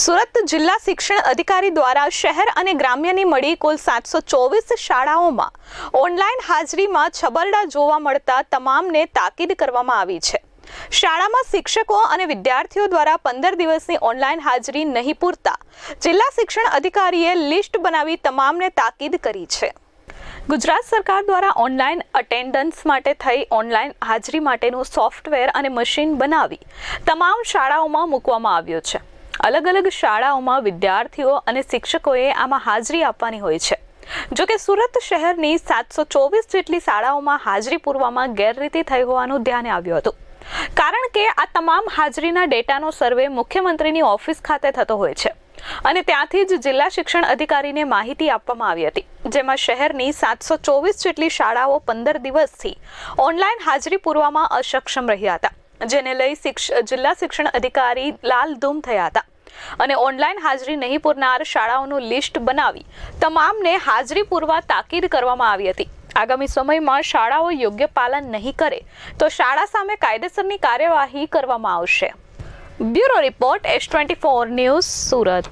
સુરત જિલ્લા શિક્ષણ અધિકારી દ્વારા શહેર અને ગ્રામ્યની મળી કુલ સાતસો ચોવીસ શાળાઓમાં ઓનલાઈન હાજરીમાં છબરડા જોવા મળતા તમામને તાકીદ કરવામાં આવી છે. શાળામાં શિક્ષકો અને વિદ્યાર્થીઓ દ્વારા પંદર દિવસની ઓનલાઈન હાજરી નહીં પૂરતા જિલ્લા શિક્ષણ અધિકારીએ લિસ્ટ બનાવી તમામને તાકીદ કરી છે. ગુજરાત સરકાર દ્વારા ઓનલાઈન અટેન્ડન્સ માટે થઈ ઓનલાઈન હાજરી માટેનું સોફ્ટવેર અને મશીન બનાવી તમામ શાળાઓમાં મૂકવામાં આવ્યું છે. અલગ અલગ શાળાઓમાં વિદ્યાર્થીઓ અને શિક્ષકોએ આમાં હાજરી આપવાની હોય છે. જો કે સુરત શહેરની સાતસો ચોવીસ જેટલી શાળાઓમાં હાજરી પૂરવામાં ગેરરીતિ થઈ હોવાનું ધ્યાને આવ્યું હતું. કારણ કે આ તમામ હાજરીના ડેટાનો સર્વે મુખ્યમંત્રીની ઓફિસ ખાતે થતો હોય છે. અને ત્યાંથી જ જિલ્લા શિક્ષણ અધિકારીને માહિતી આપવામાં આવી હતી. જેમાં શહેરની સાતસો ચોવીસ જેટલી શાળાઓ પંદર દિવસથી ઓનલાઈન હાજરી પૂરવામાં અસક્ષમ રહ્યા હતા. જેને લઈ શિક્ષ, જિલ્લા શિક્ષણ અધિકારી લાલ ધૂમ થયા હતા. અને ઓનલાઈન હાજરી નહીં પૂરનાર શાળાઓનું લિસ્ટ બનાવી તમામને હાજરી પૂરવા તાકીદ કરવામાં આવી હતી. આગામી સમયમાં શાળાઓ યોગ્ય પાલન નહીં કરે તો શાળા સામે કાયદેસરની કાર્યવાહી કરવામાં આવશે. Bureau report S twenty four news Surat.